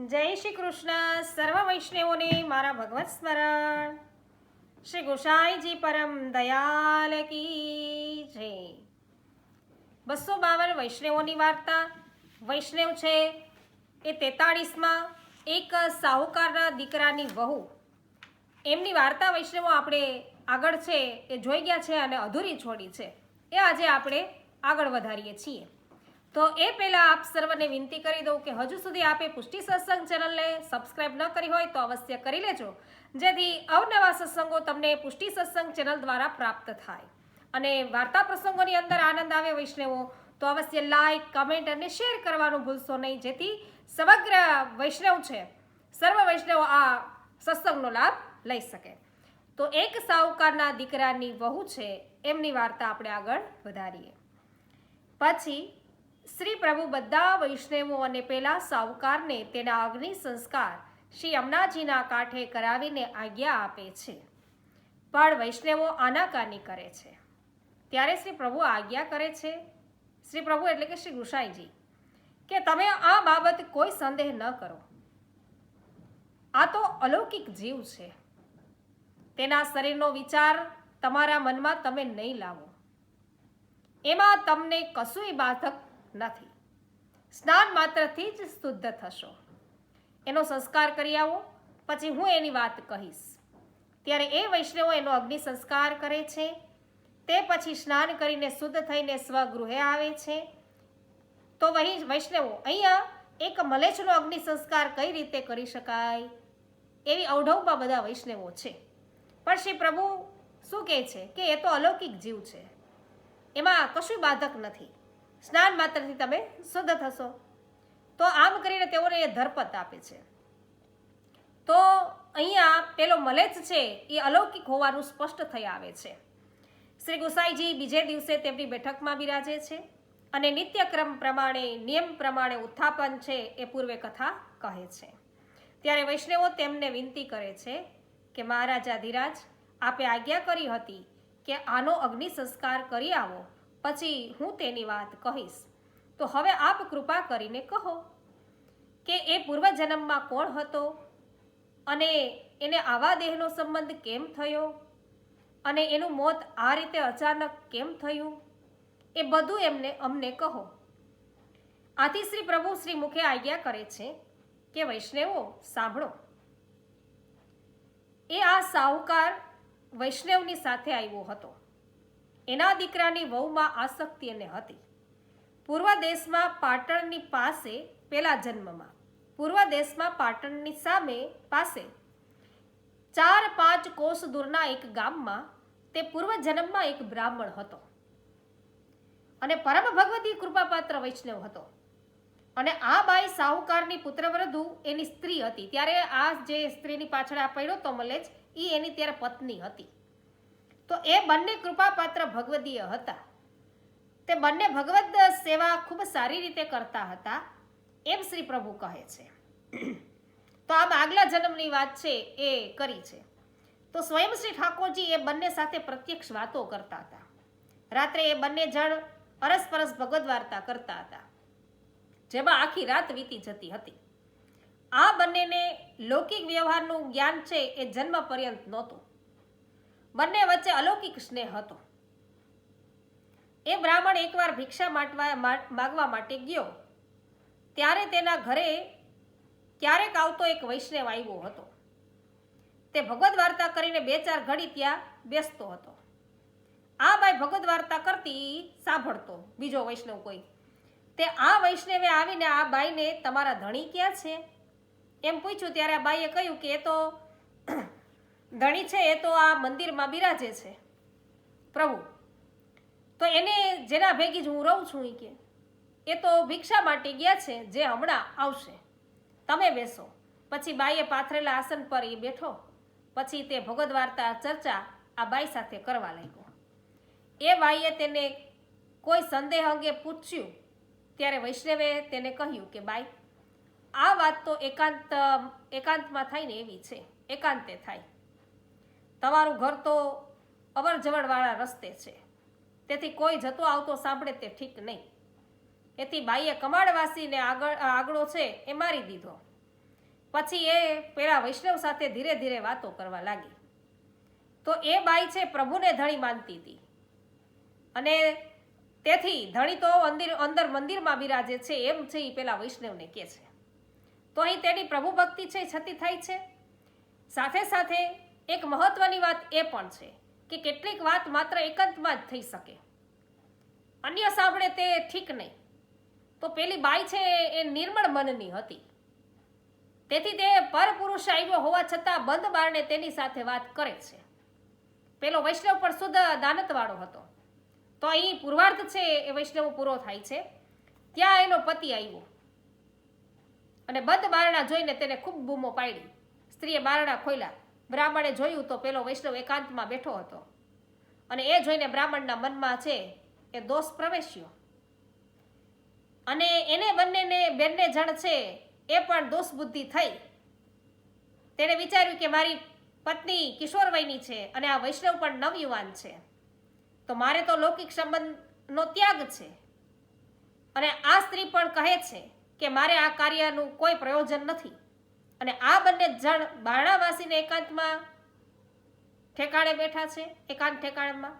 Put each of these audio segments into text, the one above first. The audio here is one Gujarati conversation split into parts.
જય શ્રી કૃષ્ણ. સર્વ વૈષ્ણવોને મારા ભગવત સ્મરણ. શ્રી ગોસાઈજી પરમ દયાલ કી જય. બસો બાવન વૈષ્ણવોની વાર્તા. વૈષ્ણવ છે એ તેતાળીસમાં એક સાહુકારના દીકરાની વહુ. એમની વાર્તા વૈષ્ણવો આપણે આગળ છે એ જોઈ ગયા છે અને અધૂરી છોડી છે. એ આજે આપણે આગળ વધારીએ છીએ. તો એ પહેલાં આપ સર્વને વિનંતી કરી દઉં કે હજુ સુધી આપે પુષ્ટિ સત્સંગ ચેનલને સબસ્ક્રાઇબ ન કરી હોય તો અવશ્ય કરી લેજો. જેથી અવનવા સત્સંગો તમને પુષ્ટિ સત્સંગ ચેનલ દ્વારા પ્રાપ્ત થાય. અને વાર્તા પ્રસંગોની અંદર આનંદ આવે વૈષ્ણવો, તો અવશ્ય લાઈક કમેન્ટ અને શેર કરવાનું ભૂલશો નહીં. જેથી સમગ્ર વૈષ્ણવ છે, સર્વ વૈષ્ણવ આ સત્સંગનો લાભ લઈ શકે. તો એક સાહુકારના દીકરાની વહુ છે, એમની વાર્તા આપણે આગળ વધારીએ. પછી શ્રી પ્રભુ બધા વૈષ્ણવો અને પેલા સાહુકારને તેના અગ્નિ સંસ્કાર શ્રી અમનાજીના કાંઠે કરાવીને આજ્ઞા આપે છે. પણ વૈષ્ણવો આનાકાની કરે છે. ત્યારે શ્રી પ્રભુ આજ્ઞા કરે છે. શ્રી પ્રભુ એટલે કે શ્રી ગુસાઈજી, કે તમે આ બાબત કોઈ સંદેહ ન કરો. આ તો અલૌકિક જીવ છે. તેના શરીરનો વિચાર તમારા મનમાં તમે નહીં લાવો. એમાં તમને કશુંય બાધક નથી. સ્નાન માત્રથી જ શુદ્ધ થશો. એનો સંસ્કાર કરી આવો, પછી હું એની વાત કહીશ. ત્યારે એ વૈષ્ણવો એનો અગ્નિ સંસ્કાર કરે છે. તે પછી સ્નાન કરીને શુદ્ધ થઈને સ્વગૃહે આવે છે. તો વહી વૈષ્ણવો, અહીંયા એક મલેચનો અગ્નિ સંસ્કાર કઈ રીતે કરી શકાય? એવી અવઢવમાં બધા વૈષ્ણવો છે. પણ શ્રી પ્રભુ શું કહે છે કે એ તો અલૌકિક જીવ છે. એમાં કશું બાધક નથી. સ્નાન માત્રથી તમે શુદ્ધ થશો. તો આમ કરીને તેઓને એ ધરપત આપે છે. તો અહીંયા પેલો મલેચ છે એ અલૌકિક હોવાનું સ્પષ્ટ થઈ આવે છે. શ્રી ગુસાઈજી બીજે દિવસે તેમની બેઠકમાં બિરાજે છે અને નિત્યક્રમ પ્રમાણે, નિયમ પ્રમાણે ઉત્થાપન છે એ પૂર્વે કથા કહે છે. ત્યારે વૈષ્ણવો તેમને વિનંતી કરે છે કે, મહારાજા ધીરાજ, આપે આજ્ઞા કરી હતી કે આનો અગ્નિ સંસ્કાર કરી આવો. પછી હું તેની વાત કહીશ. તો હવે આપ કૃપા કરીને કહો કે એ પૂર્વજન્મમાં કોણ હતો અને એને આવા દેહનો સંબંધ કેમ થયો અને એનું મોત આ રીતે અચાનક કેમ થયું એ બધું એમને અમને કહો. આથી શ્રી પ્રભુ શ્રી મુખે આજ્ઞા કરે છે કે વૈષ્ણવો, સાંભળો. એ આ સાહુકાર વૈષ્ણવની સાથે આવ્યો હતો. એના દીકરાની વહુમાં આસક્તિ એને હતી. પૂર્વ દેશમાં પાટણની પાસે પેલા જન્મમાં. પૂર્વ દેશમાં પાટણની સામે પાસે ચાર પાંચ કોષ દૂરના એક ગામમાં તે પૂર્વ જન્મમાં એક બ્રાહ્મણ હતો. અને પરમ ભગવતી કૃપાપાત્ર વૈષ્ણવ હતો. અને આ બાઈ સાહુકારની પુત્રવધુ એની સ્ત્રી હતી. ત્યારે આ જે સ્ત્રીની પાછળ આ પડ્યો તો મલેજ એ એની ત્યારે પત્ની હતી. તો એ બંને કૃપાપાત્ર ભગવદીય હતા. તે બંને ભગવદ સેવા ખૂબ સારી રીતે કરતા હતા, એમ શ્રી પ્રભુ કહે છે. તો આમ આગલા જન્મની વાત છે એ કરી છે. તો સ્વયં શ્રી ઠાકોરજી એ બંને સાથે પ્રત્યક્ષ વાતો કરતા હતા. રાત્રે એ બંને જણ અરસપરસ ભગવદ વાર્તા કરતા હતા, જેમાં આખી રાત વીતી જતી હતી. આ બંનેને લૌકિક વ્યવહારનું જ્ઞાન છે એ જન્મ પર્યંત નહોતું. બંને વચ્ચે અલૌકિક સ્નેહ હતો. એ બ્રાહ્મણ એકવાર ભિક્ષા માટવા માગવા માટે ગયો. ત્યારે તેના ઘરે ક્યારેક આવતો એક વૈષ્ણવ આવ્યો હતો. તે ભગવદ વાર્તા કરીને બે ચાર ઘડી ત્યાં બેસતો હતો. આ ભાઈ ભગવદ્ વાર્તા કરતી સાંભળતો, બીજો વૈષ્ણવ કોઈ. તે આ વૈષ્ણવે આવીને આ બાઈને, તમારા ધણી ક્યાં છે? એમ પૂછ્યું. ત્યારે આ બાઈએ કહ્યું કે, એ તો ધણી છે એ તો આ મંદિરમાં બિરાજે છે. પ્રભુ, તો એને જેના ભેગી જ હું રહું છું એ કે, એ તો ભિક્ષા માટે ગયા છે, જે હમણાં આવશે. તમે બેસો. પછી બાઈએ પાથરેલા આસન પર એ બેઠો. પછી તે ભગવદ વાર્તા ચર્ચા આ બાઈ સાથે કરવા લાગ્યો. એ બાઈએ તેને કોઈ સંદેહ અંગે પૂછ્યું, ત્યારે વૈષ્ણવે તેને કહ્યું કે, બાઈ, આ વાત તો એકાંત, એકાંતમાં થાય ને એવી છે. એકાંતે થાય. તમારું ઘર તો અવર જવરવાળા રસ્તે છે. તેથી કોઈ જતો આવતો સાંભળે તે ઠીક નહીં. એથી બાઈએ કમાડવાસીને આગળ આગળો છે એ મારી દીધો. પછી એ પેલા વૈષ્ણવ સાથે ધીરે ધીરે વાતો કરવા લાગી. તો એ બાઈ છે પ્રભુને ધણી માનતી હતી. અને તેથી ધણી તો અંદર અંદર મંદિરમાં બિરાજે છે એમ છે એ પેલા વૈષ્ણવને કહે છે. તો અહીં તેની પ્રભુ ભક્તિ છે છતી થાય છે? સાથે સાથે એક મહત્વની વાત એ પણ છે કે કેટલીક વાત માત્ર એકાંતમાં જ થઈ શકે. અન્ય સાંભળે તે ઠીક નહીં. તો પેલી બાઈ છે એ નિર્મળ મનની હતી. તેથી તે પરપુરુષ આવ્યો હોવા છતાં બંધ બારણે તેની સાથે વાત કરે છે. પેલો વૈષ્ણવ પણ શુદ્ધ દાનતવાળો હતો. તો અહીં પૂર્વાર્ધ છે એ વૈષ્ણવ પૂરો થાય છે. ત્યાં એનો પતિ આવ્યો. અને બંધ બારણા જોઈને તેને ખૂબ બૂમો પાડી. સ્ત્રીએ બારણા ખોલ્યા. બ્રાહ્મણે જોયું તો પેલો વૈષ્ણવ એકાંતમાં બેઠો હતો. અને એ જોઈને બ્રાહ્મણના મનમાં છે, એ દોષ પ્રવેશ્યો. અને એને બંનેને બંને જણ છે, એ પણ દોષ બુદ્ધિ થઈ. તેણે વિચાર્યું કે મારી પત્ની કિશોર છે અને આ વૈષ્ણવ પણ નવયુવાન છે. તો મારે તો લૌકિક સંબંધનો ત્યાગ છે. અને આ સ્ત્રી પણ કહે છે કે મારે આ કાર્યનું કોઈ પ્રયોજન નથી. અને આ બંને જણ બારણાવાસીને એકાંતમાં ઠેકાણે બેઠા છે, એકાંત ઠેકાણમાં.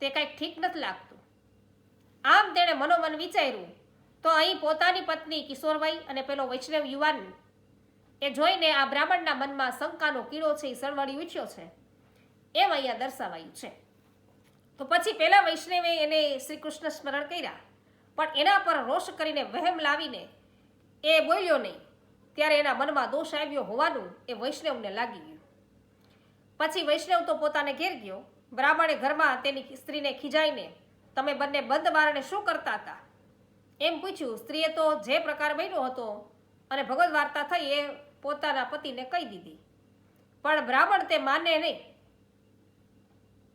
તે કાંઈક ઠીક નથી લાગતું. આમ તેણે મનોમન વિચાર્યું, તો અહીં પોતાની પત્ની કિશોરભાઈ અને પેલો વૈષ્ણવ યુવાન એ જોઈને આ બ્રાહ્મણના મનમાં શંકાનો કીડો છે એ સળવાળી ઉઠ્યો છે. એમ અહીંયા દર્શાવાયું છે. તો પછી પેલા વૈષ્ણવે એને શ્રી કૃષ્ણ સ્મરણ કર્યા, પણ એના પર રોષ કરીને વહેમ લાવીને એ બોલ્યો નહીં. ત્યારે એના મનમાં દોષ આવ્યો હોવાનું એ વૈષ્ણવને લાગી ગયું. પછી વૈષ્ણવ તો પોતાને ઘેર ગયો. બ્રાહ્મણે ઘરમાં તેની સ્ત્રીને ખીજાઈને, તમે બંને બંધ બારણે શું કરતા હતા? એમ પૂછ્યું. સ્ત્રીએ તો જે પ્રકાર બન્યો હતો અને ભગવદ વાર્તા થઈ એ પોતાના પતિને કહી દીધી. પણ બ્રાહ્મણ તે માને નહીં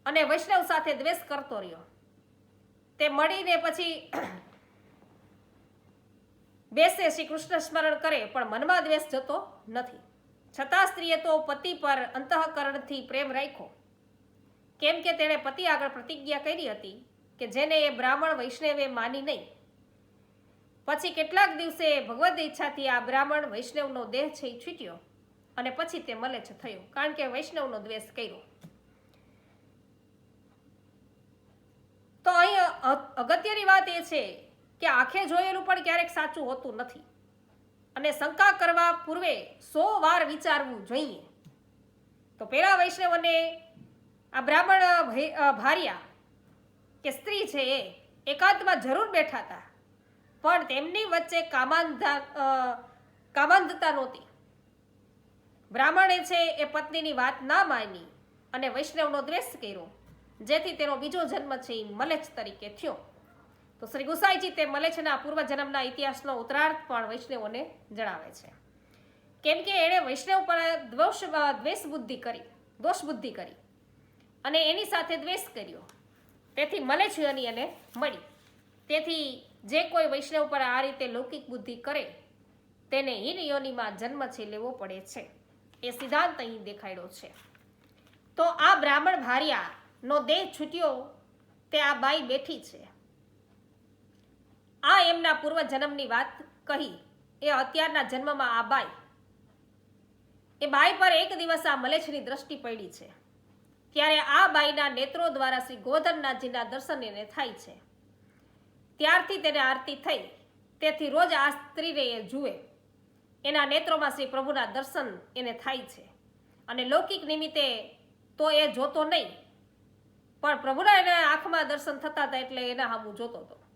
અને વૈષ્ણવ સાથે દ્વેષ કરતો રહ્યો. તે મળીને પછી બેસે શ્રી કૃષ્ણ સ્મરણ કરે, પણ મનમાં દ્વેષ જતો નથી. છતાં સ્ત્રીએ તો પતિ પર અંતઃકરણથી પ્રેમ રાખ્યો. કેમ કે તેણે પતિ આગળ પ્રતિજ્ઞા કરી હતી કે જેને એ બ્રાહ્મણ વૈષ્ણવે માની નહીં. પછી કેટલાક દિવસે ભગવદ ઈચ્છાથી આ બ્રાહ્મણ વૈષ્ણવનો દેહ છે છૂટ્યો અને પછી તે મલેચ્છ થયો, કારણ કે વૈષ્ણવનો દ્વેષ કર્યો. તો અહીં અગત્યની વાત એ છે કે આંખે જોયેલું પણ ક્યારેક સાચું હોતું નથી. અને શંકા કરવા પૂર્વે સો વાર વિચારવું જોઈએ. તો પેલા વૈષ્ણવને આ બ્રાહ્મણ ભાર્યા કે સ્ત્રી છે એ એકાંતમાં જરૂર બેઠા હતા. પણ તેમની વચ્ચે કામાંધા કામાંધતા નહોતી. બ્રાહ્મણે છે એ પત્નીની વાત ના માની અને વૈષ્ણવનો દ્વેષ કર્યો, જેથી તેનો બીજો જન્મ છે એ મલેચ તરીકે થયો. તો શ્રી ગુસાઈજી તે મલે છે અને મલેચ્છના પૂર્વજન્મના ઇતિહાસનો ઉત્તરાર્થ પણ વૈષ્ણવોને જણાવે છે. કેમ કે એણે વૈષ્ણવ પર દ્વેષ દ્વેષ બુદ્ધિ કરી દોષ બુદ્ધિ કરી અને એની સાથે દ્વેષ કર્યો. તેથી મલેચ્છ યોની એને મળી. તેથી જે કોઈ વૈષ્ણવ પર આ રીતે લૌકિક બુદ્ધિ કરે, તેને હિન યોનિમાં જન્મ છે લેવો પડે છે. એ સિદ્ધાંત અહીં દેખાડ્યો છે. તો આ બ્રાહ્મણ ભાર્યાનો દેહ છૂટ્યો, તે આ બાઈ બેઠી છે. આ એમના પૂર્વ જન્મની વાત કહી. એ અત્યારના જન્મમાં આ બાઈ. એ બાઈ પર એક દિવસ આ મલેચ્છની દ્રષ્ટિ પડી છે. ત્યારે આ બાઈના નેત્રો દ્વારા શ્રી ગોધરનાથજીના દર્શન એને થાય છે. ત્યારથી તેને આરતી થઈ. તેથી રોજ આ સ્ત્રીને એ જુએ. એના નેત્રોમાં શ્રી પ્રભુના દર્શન એને થાય છે. અને લૌકિક નિમિત્તે તો એ જોતો નહીં. પણ પ્રભુના એના આંખમાં દર્શન થતા હતા એટલે એના હામું જોતો હતો.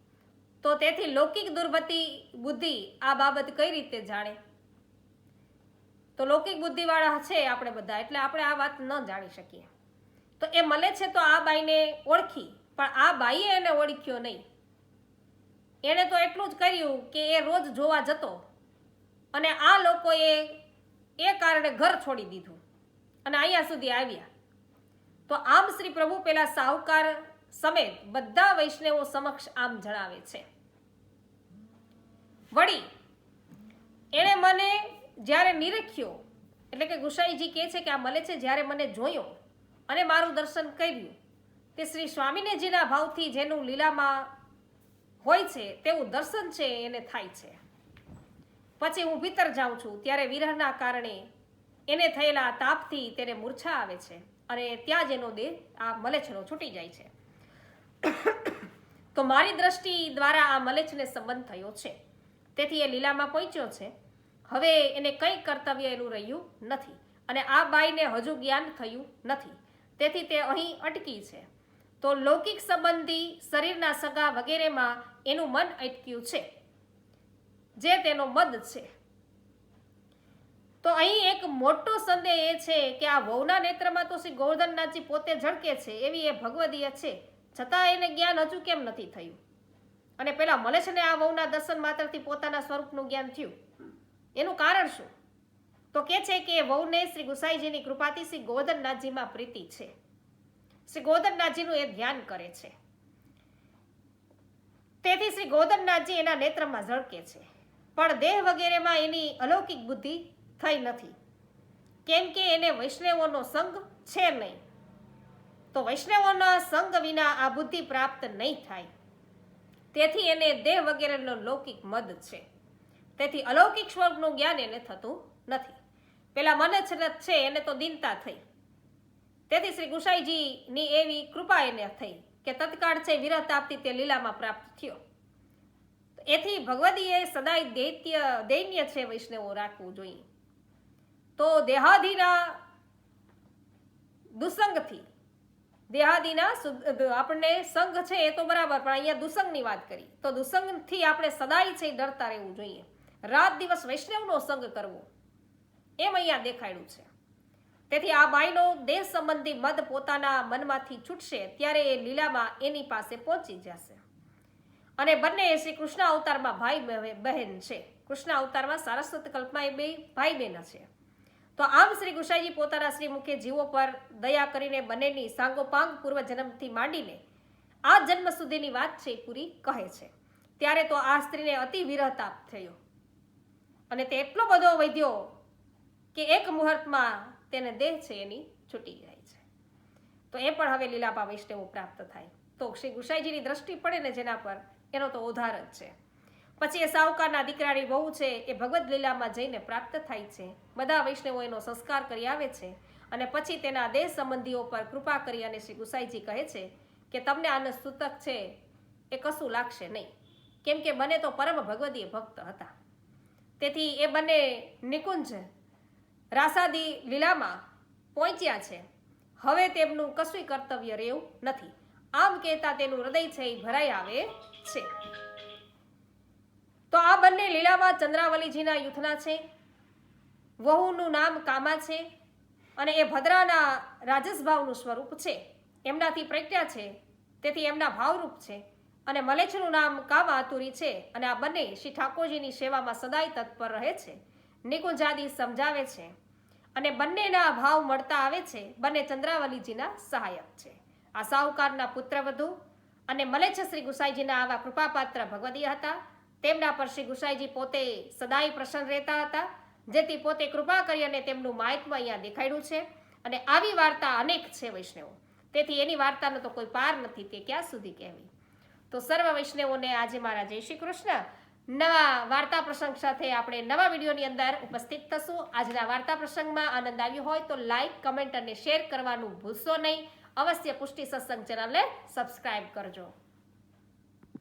તો તેથી લૌકિક દુર્બતિ બુદ્ધિ આ બાબત કઈ રીતે જાણે? તો લૌકિક બુદ્ધિવાળા છે આપણે બધા, એટલે આપણે આ વાત ન જાણી શકીએ. તો એ મળે છે તો આ બાઈને ઓળખી, પણ આ બાઈએ એને ઓળખ્યો નહીં. એણે તો એટલું જ કર્યું કે એ રોજ જોવા જતો અને આ લોકોએ એ કારણે ઘર છોડી દીધું અને અહીંયા સુધી આવ્યા. તો આમ શ્રી પ્રભુ પેલા સાહુકાર સમેત બધા વૈષ્ણવો સમક્ષ આમ જણાવે છે. વળી, એણે મને જ્યારે નિરખ્યો, એટલે કે ગુસાઈજી કહે છે કે આ મળે છે જ્યારે મને જોયો અને મારું દર્શન કર્યું, તે શ્રી સ્વામિનેજીના ભાવથી જેનું લીલામાં હોય છે, તેવું દર્શન છે, એને થાય છે. પછી હું ભીતર જાઉં છું, ત્યારે વિરહના કારણે એને થયેલા તાપથી તેને મૂર્છા આવે છે અને ત્યાં જ એનો દેહ આ મલેચ્છનો છૂટી જાય છે. તો મારી દ્રષ્ટિ દ્વારા આ મલેચ્છને સંબંધ થયો છે. તેથી એ લીલામાં પહોંચ્યો છે. હવે એને કંઈ કર્તવ્ય એનું રહ્યું નથી અને આ બાઈને હજુ જ્ઞાન થયું નથી. તેથી તે અહીં અટકી છે. તો લૌકિક સંબંધી શરીરના સગા વગેરેમાં એનું મન અટક્યું છે. જે તેનો મદ છે. તો અહીં એક મોટો સંદેહ એ છે કે આ વહુના નેત્રમાં તો શ્રી ગોવર્ધનનાથજી પોતે ઝળકે છે એવી એ ભગવદીય છે. છતાં એને જ્ઞાન હજુ કેમ નથી થયું? અને પેલા મલેશને આ વહુના દર્શન માત્રથી પોતાના સ્વરૂપનું જ્ઞાન થયું. એનું કારણ શું? તો કે છે કે વહુને શ્રી ગુસાઈજીની કૃપાથી શ્રી ગોવર્ધનનાથજીમાં પ્રીતિ છે. શ્રી ગોવર્ધનનાથજીનું એ ધ્યાન કરે છે. તેથી શ્રી ગોવર્ધનનાથજી એના નેત્રમાં ઝળકે છે. પણ દેહ વગેરેમાં એની અલૌકિક બુદ્ધિ થઈ નથી. કેમ કે એને વૈષ્ણવોનો સંગ છે નહીં. તો વૈષ્ણવોના સંગ વિના આ બુદ્ધિ પ્રાપ્ત નહીં થાય. તેથી એને દેહ વગેરેનો લૌકિક મદ છે. તેથી અલૌકિક સ્વર્ગનું જ્ઞાન એને થતું નથી. પેલા મને છે, એને તો દીનતા થઈ. તેથી શ્રી ગુસાઈજીની એવી કૃપા એને થઈ કે તત્કાળ છે વિરત આપતી તે લીલામાં પ્રાપ્ત થયો. એથી ભગવદીએ સદાય દૈત્ય, દૈન્ય છે વૈષ્ણવો રાખવું જોઈએ. તો દેહાધીના દુસંગથી દેહાદીના આપણને સંઘ છે એ તો બરાબર, પણ અહીંયા દુસંગની વાત કરી. તો દુસંગથી આપણે સદાય છે ડરતા રહેવું જોઈએ. રાત દિવસ વૈષ્ણવનો સંગ કરવો. એમ અહીંયા દેખાડ્યું છે. તેથી આ બાઈનો દેહ સંબંધી મદ પોતાના મનમાંથી છૂટશે ત્યારે એ લીલામાં એની પાસે પહોંચી જશે. અને બંને શ્રી કૃષ્ણ અવતારમાં ભાઈ બહેન છે. કૃષ્ણ અવતારમાં સારસ્વત કલ્પમાં એ બે ભાઈ બહેન છે. તો આમ શ્રી ગુસાઈજી પોતાના શ્રી મુખે જીવો પર દયા કરીને બંનેની સાંગોપાંગ પૂર્વ જન્મથી માંડીને આ જન્મ સુધીની વાત છે પૂરી કહે છે. ત્યારે તો આ સ્ત્રીને અતિ વિરહતાપ થયો. અને તે એટલો બધો વૈદ્યો કે એક મુહૂર્તમાં તેને દેહ છે એની છૂટી જાય છે. તો એ પણ હવે લીલાબા વૈષ્ણવ પ્રાપ્ત થાય. તો શ્રી ગુસાઈજીની દ્રષ્ટિ પડે ને જેના પર એનો તો ઉધાર જ છે. પછી એ સાવકારના દીકરાની વહુ છે એ ભગવદ લીલામાં જઈને પ્રાપ્ત થાય છે. બધા વૈષ્ણવો એનો સંસ્કાર કરી આવે છે અને પછી તેના દેહ સંબંધીઓ પર કૃપા કરી અને શ્રી ગુસાઈજી કહે છે કે તમને આને સૂતક છે એ કશું લાગશે નહીં. કેમ કે બને તો પરમ ભગવદીય ભક્ત હતા. તેથી એ બંને નિકુંજ રાસાદી લીલામાં પહોંચ્યા છે. હવે તેમનું કશું કર્તવ્ય રહેવું નથી. આમ કહેતા તેનું હૃદય છે એ ભરાઈ આવે છે. તો આ બંને લીલાવા ચંદ્રાવલીજીના યુથના છે. વહુનું નામ કામા છે અને એ ભદ્રાના રાજસભાવનું સ્વરૂપ છે. એમનાથી પ્રજ્ઞા છે, તેથી એમના ભાવરૂપ છે. અને મલેચ્છનું નામ કામાતુરી છે અને આ બંને શ્રી ઠાકોરજીની સેવામાં સદાય તત્પર રહે છે. નિકુંજાદી સમજાવે છે અને બંનેના ભાવ મળતા આવે છે, બંને ચંદ્રાવલીજીના સહાયક છે. આ સાહુકારના પુત્રવધુ અને મલેચ્છ શ્રી ગુસાઈજીના આવા કૃપાપાત્ર ભગવદીય હતા. તેમના પર શ્રી ગુસાઈજી પોતે સદાય પ્રસન્ન રહેતા હતા, જેથી પોતે કૃપા કરી અને તેમનું માહિતમાં અહીંયા દેખાડ્યું છે. અને આવી વાર્તા અનેક છે વૈષ્ણવો. તેથી એની વાર્તાનો તો કોઈ પાર નથી, તે ક્યાં સુધી કહેવી? તો સર્વ વૈષ્ણવોને આજે મારા જય શ્રી કૃષ્ણ. નવા વાર્તા પ્રસંગ સાથે આપણે નવા વિડીયોની અંદર ઉપસ્થિત થશું. આજના વાર્તા પ્રસંગમાં આનંદ આવ્યો હોય તો લાઈક, કમેન્ટ અને શેર કરવાનું ભૂલશો નહીં. અવશ્ય પુષ્ટિ સત્સંગ ચેનલને સબસ્ક્રાઇબ કરજો.